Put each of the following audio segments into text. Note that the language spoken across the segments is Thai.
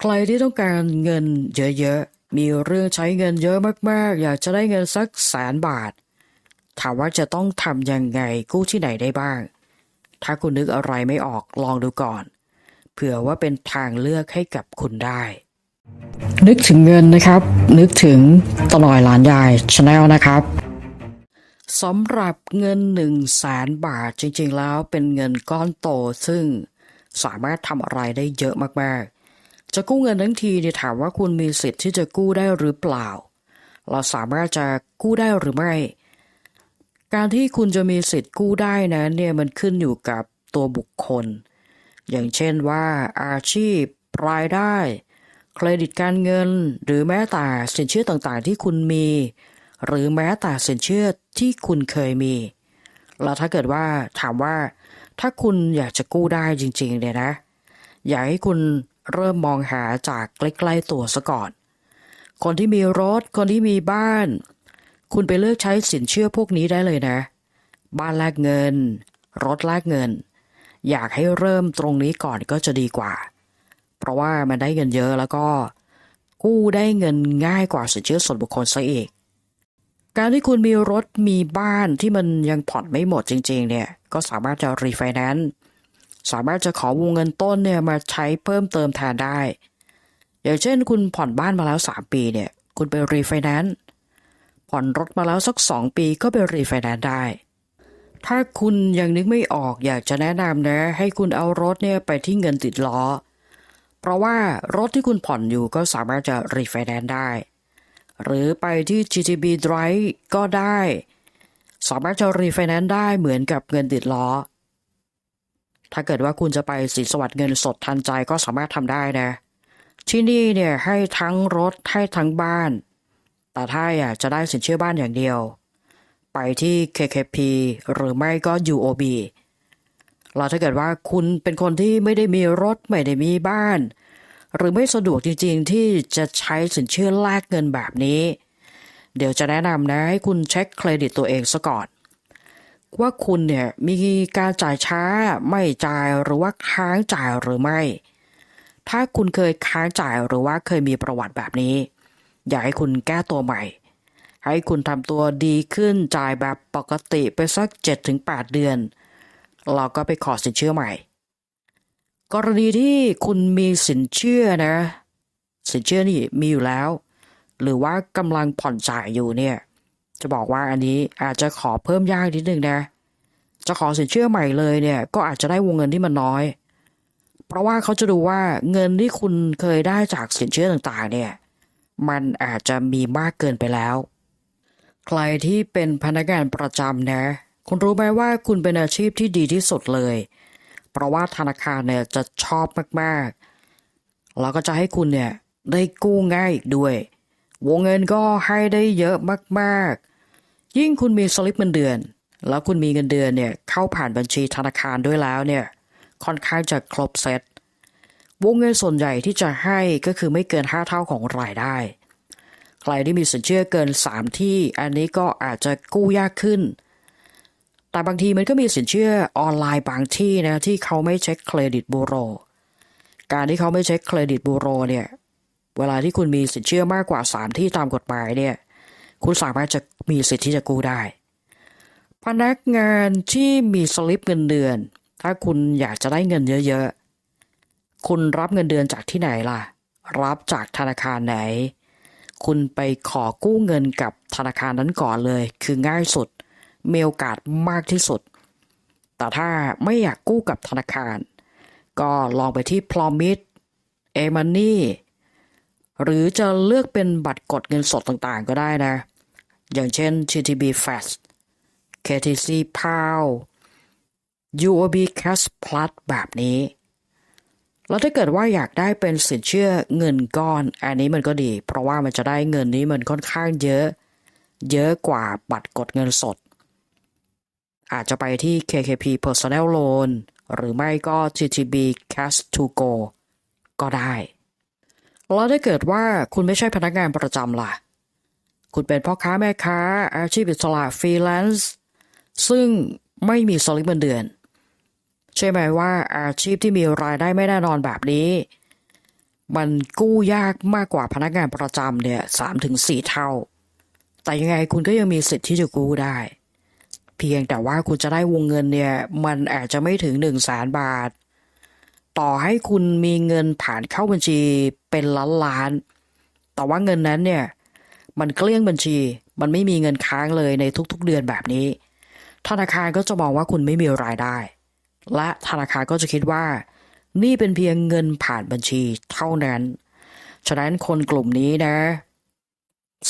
ใครที่ต้องการเงินเยอะๆ มีเรื่องใช้เงินเยอะมากๆ อยากจะได้เงินสักแสนบาท ถามว่าจะต้องทำยังไงกู้ที่ไหนได้บ้าง ถ้าคุณนึกอะไรไม่ออกลองดูก่อน เผื่อว่าเป็นทางเลือกให้กับคุณได้ นึกถึงเงินนะครับ นึกถึงตลอยหลานยายชาแนลนะครับสำหรับเงิน1นึ่งแสนบาทจริงๆแล้วเป็นเงินก้อนโตซึ่งสามารถทำอะไรได้เยอะมากๆ จะกู้เงินทั้งทีเนี่ยถามว่าคุณมีสิทธิ์ที่จะกู้ได้หรือเปล่า เราสามารถจะกู้ได้หรือไม่ การที่คุณจะมีสิทธิ์กู้ได้นั้นเนี่ยมันขึ้นอยู่กับตัวบุคคล อย่างเช่นว่าอาชีพรายได้ เครดิตการเงิน หรือแม้แต่สินเชื่อต่างๆที่คุณมี หรือแม้แต่สินเชื่อที่คุณเคยมี แล้วถ้าเกิดว่าถามว่า ถ้าคุณอยากจะกู้ได้จริงๆเนี่ยนะ อยากให้คุณ เริ่มมองหาจากใกล้ๆตัวซะก่อน คนที่มีรถ คนที่มีบ้าน คุณไปเลือกใช้สินเชื่อพวกนี้ได้เลยนะ บ้านแลกเงิน รถแลกเงิน อยากให้เริ่มตรงนี้ก่อนก็จะดีกว่า เพราะว่ามันได้เงินเยอะแล้วก็ กู้ได้เงินง่ายกว่าสินเชื่อส่วนบุคคลซะอีกการที่คุณมีรถมีบ้านที่มันยังผ่อนไม่หมดจริง ๆ เนี่ย ก็สามารถจะรีไฟแนนซ์ สามารถจะขอวงเงินต้นเนี่ยมาใช้เพิ่มเติมแทนได้ อย่างเช่น คุณผ่อนบ้านมาแล้ว 3 ปีเนี่ย คุณไปรีไฟแนนซ์ผ่อนรถมาแล้วสัก 2 ปีก็ไปรีไฟแนนซ์ได้ ถ้าคุณยังนึกไม่ออกอยากจะแนะนำนะ ให้คุณเอารถเนี่ยไปที่เงินติดล้อ เพราะว่ารถที่คุณผ่อนอยู่ก็สามารถจะรีไฟแนนซ์ได้ หรือไปที่ GTB Drive ก็ได้ สามารถจะรีไฟแนนซ์ได้เหมือนกับเงินติดล้อ ถ้าเกิดว่าคุณจะไปสินสวัสดิ์เงินสดทันใจก็สามารถทำได้นะ ที่นี่เนี่ยให้ทั้งรถให้ทั้งบ้าน แต่ถ้าอยากจะได้สินเชื่อบ้านอย่างเดียว ไปที่ KKP หรือไม่ก็ UOB เราถ้าเกิดว่าคุณเป็นคนที่ไม่ได้มีรถไม่ได้มีบ้าน หรือไม่สะดวกจริงๆ ที่จะใช้สินเชื่อแลกเงินแบบนี้ เดี๋ยวจะแนะนำนะให้คุณเช็คเครดิตตัวเองซะก่อน ว่าคุณเนี่ยมีการจ่ายช้าไม่จ่ายหรือว่าค้างจ่ายหรือไม่ ถ้าคุณเคยค้างจ่ายหรือว่าเคยมีประวัติแบบนี้ อยากให้คุณแก้ตัวใหม่ ให้คุณทำตัวดีขึ้นจ่ายแบบปกติไปสัก 7-8 เดือน เราก็ไปขอสินเชื่อใหม่ กรณีที่คุณมีสินเชื่อนะ สินเชื่อนี่มีอยู่แล้ว หรือว่ากำลังผ่อนจ่ายอยู่เนี่ย จะบอกว่าอันนี้อาจจะขอเพิ่มยากนิดนึงนะ จะขอสินเชื่อใหม่เลยเนี่ยก็อาจจะได้วงเงินที่มันน้อย เพราะว่าเขาจะดูว่าเงินที่คุณเคยได้จากสินเชื่อต่างๆ เนี่ย มันอาจจะมีมากเกินไปแล้ว ใครที่เป็นพนักงานประจำนะ คุณรู้ไหมว่าคุณเป็นอาชีพที่ดีที่สุดเลย เพราะว่าธนาคารเนี่ยจะชอบมากๆ แล้วก็จะให้คุณเนี่ยได้กู้ง่ายอีกด้วย วงเงินก็ให้ได้เยอะมากๆ ยิ่งคุณมีสลิปเงินเดือน แล้วคุณมีเงินเดือนเนี่ยเข้าผ่านบัญชีธนาคารด้วยแล้วเนี่ยค่อนข้างจะครบเซตวงเงินส่วนใหญ่ที่จะให้ก็คือไม่เกิน 5 เท่าของรายได้ ใครที่มีสินเชื่อเกิน 3 ที่ อันนี้ก็อาจจะกู้ยากขึ้น แต่บางทีมันก็มีสินเชื่อออนไลน์บางที่นะที่เขาไม่เช็คเครดิตบูโร การที่เขาไม่เช็คเครดิตบูโรเนี่ย เวลาที่คุณมีสินเชื่อมากกว่า 3 ที่ตามกฎหมายเนี่ย คุณสามารถจะมีสิทธิ์ที่จะกู้ได้ พนักงานที่มีสลิปเงินเดือน ถ้าคุณอยากจะได้เงินเยอะๆ คุณรับเงินเดือนจากที่ไหนล่ะ รับจากธนาคารไหน คุณไปขอกู้เงินกับธนาคารนั้นก่อนเลย คือง่ายสุดมีโอกาสมากที่สุด แต่ถ้าไม่อยากกู้กับธนาคาร ก็ลองไปที่ Promise a m o n e y หรือจะเลือกเป็นบัตรกดเงินสดต่างๆก็ได้นะ อย่างเช่น GTB Fast KTC PAL UOB Cash Plus แบบนี้ แล้วถ้าเกิดว่าอยากได้เป็นสินเชื่อเงินก้อน อันนี้มันก็ดี เพราะว่ามันจะได้เงินนี้มันค่อนข้างเยอะ เยอะกว่าบัตรกดเงินสด อาจจะไปที่ KKP Personal Loan หรือไม่ก็ GTB Cash to Go ก็ได้ แล้วถ้าเกิดว่าคุณไม่ใช่พนักงานประจำล่ะ คุณเป็นพ่อค้าแม่ค้า อาชีพอิสระฟรีแลนซ์ซึ่งไม่มีสลิปเงินเดือน ใช่ไหมว่าอาชีพที่มีรายได้ไม่แน่นอนแบบนี้ มันกู้ยากมากกว่าพนักงานประจำเนี่ยสามถึงสี่เท่า แต่ยังไงคุณก็ยังมีสิทธิ์ที่จะกู้ได้ เพียงแต่ว่าคุณจะได้วงเงินเนี่ย มันอาจจะไม่ถึงหนึ่งแสนบาท ต่อให้คุณมีเงินผ่านเข้าบัญชีเป็นล้านล้านๆแต่ว่าเงินนั้นเนี่ย มันเกลี้ยงบัญชี มันไม่มีเงินค้างเลยในทุกๆเดือนแบบนี้ ธนาคารก็จะมองว่าคุณไม่มีรายได้ และธนาคารก็จะคิดว่า นี่เป็นเพียงเงินผ่านบัญชีเท่านั้น ฉะนั้นคนกลุ่มนี้นะ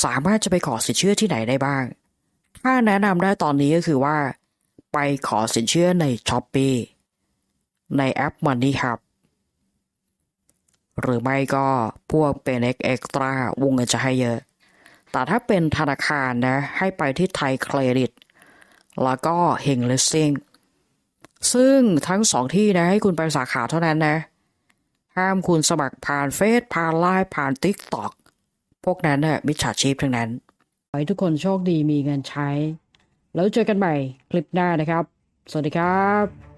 สามารถจะไปขอสินเชื่อที่ไหนได้บ้าง ถ้าแนะนำได้ตอนนี้ก็คือว่า ไปขอสินเชื่อใน s h อ p e e ในแอป Money Hub หรือไม่ก็พวกเป็น X Extra วงเงินจะให้เยอะ แต่ถ้าเป็นธนาคารนะ ให้ไปที่ไทยเครดิต แล้วก็เฮงเลสซิงซึ่งทั้งสองที่นะ ให้คุณไปสาขาเท่านั้นนะ ห้ามคุณสมัครผ่านเฟซผ่านไลน์ผ่านติ๊กต็อกพวกนั้นน่ะมิจฉาชีพทั้งนั้นขอให้ทุกคนโชคดีมีเงินใช้ แล้วเจอกันใหม่คลิปหน้านะครับ สวัสดีครับ